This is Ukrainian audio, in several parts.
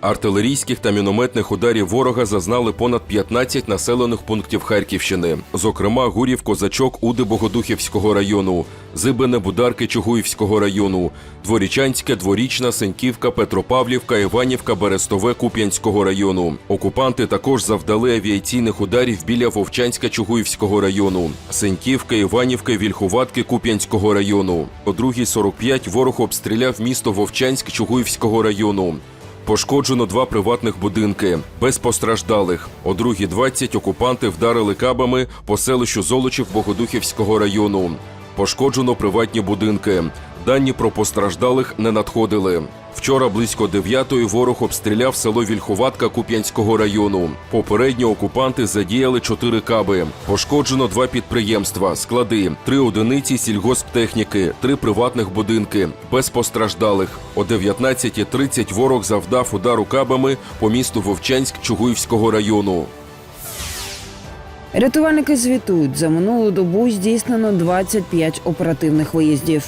Артилерійських та мінометних ударів ворога зазнали понад 15 населених пунктів Харківщини, зокрема Гурів, Козачок, Уди Богодухівського району, Зибине, Бударки Чугуївського району, Дворічанське, Дворічна, Сеньківка, Петропавлівка, Іванівка, Берестове Куп'янського району. Окупанти також завдали авіаційних ударів біля Вовчанська Чугуївського району, Сеньківка, Іванівка, Вільхуватки Куп'янського району. О 2.45 ворог обстріляв місто Вовчанськ Чугуївського району. Пошкоджено два приватних будинки без постраждалих. О 2.20 окупанти вдарили кабами по селищу Золочів Богодухівського району. Пошкоджено приватні будинки. Дані про постраждалих не надходили. Вчора близько 9-ї ворог обстріляв село Вільховатка Куп'янського району. Попередньо окупанти задіяли чотири каби. Пошкоджено два підприємства, склади, три одиниці сільгосптехніки, три приватних будинки. Без постраждалих. О 19.30 ворог завдав удару кабами по місту Вовчанськ Чугуївського району. Рятувальники звітують, за минулу добу здійснено 25 оперативних виїздів.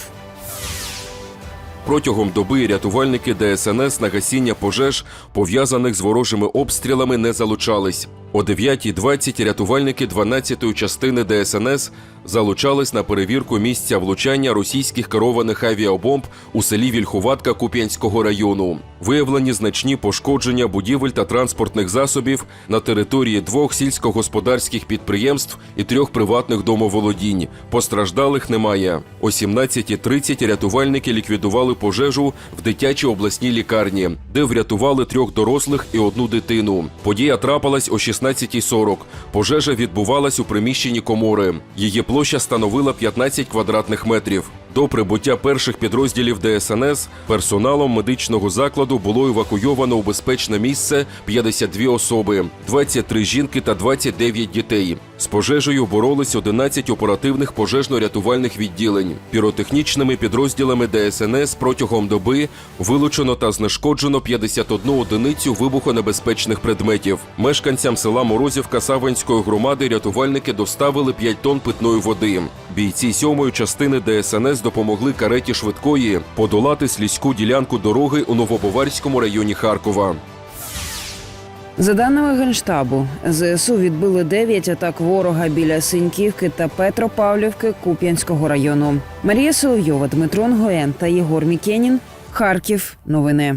Протягом доби рятувальники ДСНС на гасіння пожеж, пов'язаних з ворожими обстрілами, не залучались. О 9.20 рятувальники 12-ї частини ДСНС залучались на перевірку місця влучання російських керованих авіабомб у селі Вільхуватка Куп'янського району. Виявлені значні пошкодження будівель та транспортних засобів на території двох сільськогосподарських підприємств і трьох приватних домоволодінь. Постраждалих немає. О 17.30 рятувальники ліквідували пожежу в дитячій обласній лікарні, де врятували трьох дорослих і одну дитину. Подія трапилась о 16.40. Пожежа відбувалась у приміщенні комори. Її площа становила 15 квадратних метрів. До прибуття перших підрозділів ДСНС персоналом медичного закладу було евакуйовано у безпечне місце 52 особи, 23 жінки та 29 дітей. З пожежею боролись 11 оперативних пожежно-рятувальних відділень. Піротехнічними підрозділами ДСНС протягом доби вилучено та знешкоджено 51 одиницю вибухонебезпечних предметів. Мешканцям села Морозівка Саванської громади рятувальники доставили 5 тонн питної води. Бійці сьомої частини ДСНС допомогли кареті швидкої подолати слізьку ділянку дороги у Новобоварському районі Харкова. За даними Генштабу, ЗСУ відбили 9 атак ворога біля Синьківки та Петропавлівки Куп'янського району. Марія Соловйова, Дмитро Нгоєн та Єгор Мікенін. Харків. Новини.